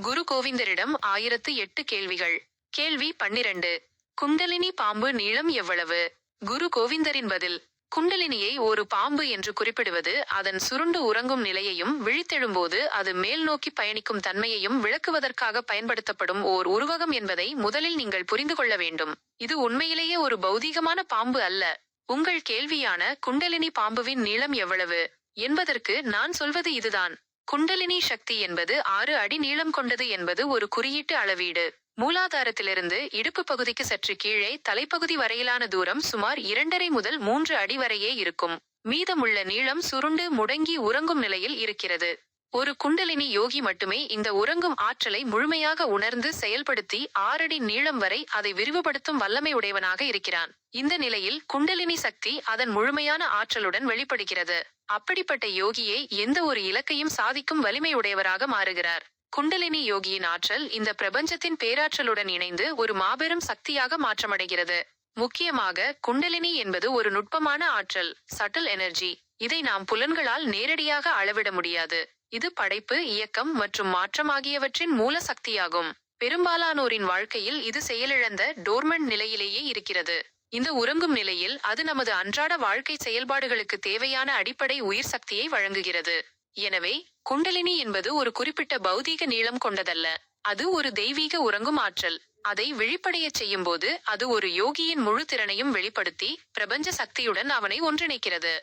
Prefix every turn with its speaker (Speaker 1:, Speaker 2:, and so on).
Speaker 1: குரு கோவிந்தரிடம் ஆயிரத்து எட்டு கேள்விகள். கேள்வி பன்னிரண்டு. குண்டலினி பாம்பு நீளம் எவ்வளவு? குரு கோவிந்தரின் பதில் குண்டலினியை ஒரு பாம்பு என்று குறிப்பிடுவது அதன் சுருண்டு உறங்கும் நிலையையும் விழித்தெழும்போது அது மேல் நோக்கி பயணிக்கும் தன்மையையும் விளக்குவதற்காக பயன்படுத்தப்படும் ஓர் உருவகம் என்பதை முதலில் நீங்கள் புரிந்து கொள்ள வேண்டும். இது உண்மையிலேயே ஒரு பௌதீகமான பாம்பு அல்ல. உங்கள் கேள்வியான குண்டலினி பாம்புவின் நீளம் எவ்வளவு? என்பதற்கு நான் சொல்வது இதுதான். குண்டலினி சக்தி என்பது ஆறு அடி நீளம் கொண்டது என்பது ஒரு குறியீட்டு அளவீடு. மூலாதாரத்திலிருந்து இடுப்பு பகுதிக்கு சற்று கீழே தலைப்பகுதி வரையிலான தூரம் சுமார் இரண்டரை முதல் மூன்று அடி வரையே இருக்கும். மீதமுள்ள நீளம் சுருண்டு முடங்கி உறங்கும் நிலையில் இருக்கிறது. ஒரு குண்டலினி யோகி மட்டுமே இந்த உறங்கும் ஆற்றலை முழுமையாக உணர்ந்து செயல்படுத்தி ஆறடி நீளம் வரை அதை விரிவுபடுத்தும் வல்லமை உடையவனாக இருக்கிறான். இந்த நிலையில் குண்டலினி சக்தி அதன் முழுமையான ஆற்றலுடன் வெளிப்படுகிறது. அப்படிப்பட்ட யோகியே எந்த ஒரு இலக்கையும் சாதிக்கும் வலிமை உடையவராக மாறுகிறார். குண்டலினி யோகியின் ஆற்றல் இந்த பிரபஞ்சத்தின் பேராற்றலுடன் இணைந்து ஒரு மாபெரும் சக்தியாக மாற்றமடைகிறது. முக்கியமாக குண்டலினி என்பது ஒரு நுட்பமான ஆற்றல் சட்டில் எனர்ஜி. இதை நாம் புலன்களால் நேரடியாக அளவிட முடியாது. இது படைப்பு இயக்கம் மற்றும் மாற்றம் ஆகியவற்றின் மூல சக்தியாகும். பெரும்பாலானோரின் வாழ்க்கையில் இது செயலிழந்த டோர்மன் நிலையிலேயே இருக்கிறது. இந்த உறங்கும் நிலையில் அது நமது அன்றாட வாழ்க்கை செயல்பாடுகளுக்கு தேவையான அடிப்படை உயிர் சக்தியை வழங்குகிறது. எனவே குண்டலினி என்பது ஒரு குறிப்பிட்ட பௌதீக நீளம் கொண்டதல்ல. அது ஒரு தெய்வீக உறங்கும் ஆற்றல். அதை விழிப்படையச் செய்யும்போது அது ஒரு யோகியின் முழு திறனையும் வெளிப்படுத்தி பிரபஞ்ச சக்தியுடன் அவனை ஒன்றிணைக்கிறது.